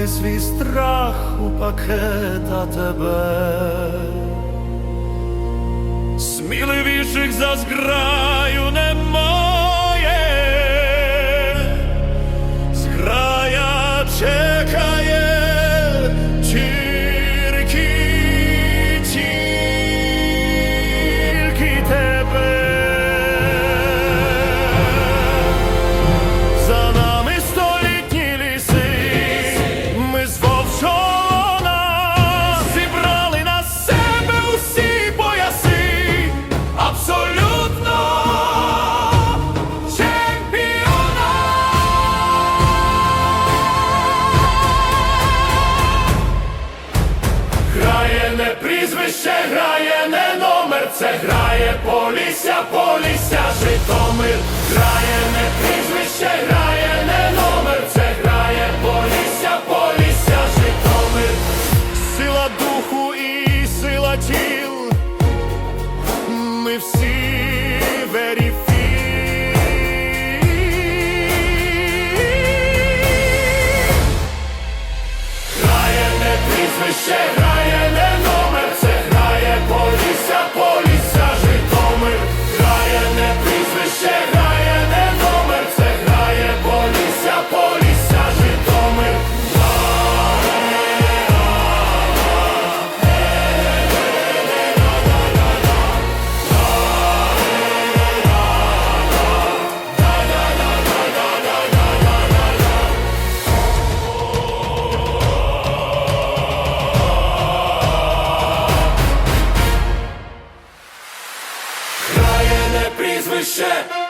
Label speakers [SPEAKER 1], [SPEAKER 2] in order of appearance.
[SPEAKER 1] Сховай свій страх у пакета тебе, сміливіших за зграю прізвище, грає не номер, це грає Полісся, Полісся, Житомир. Грає не прізвище, грає не номер, це грає Полісся, Полісся, Житомир. Сила духу і сила тіл. Ми всі верифі. Не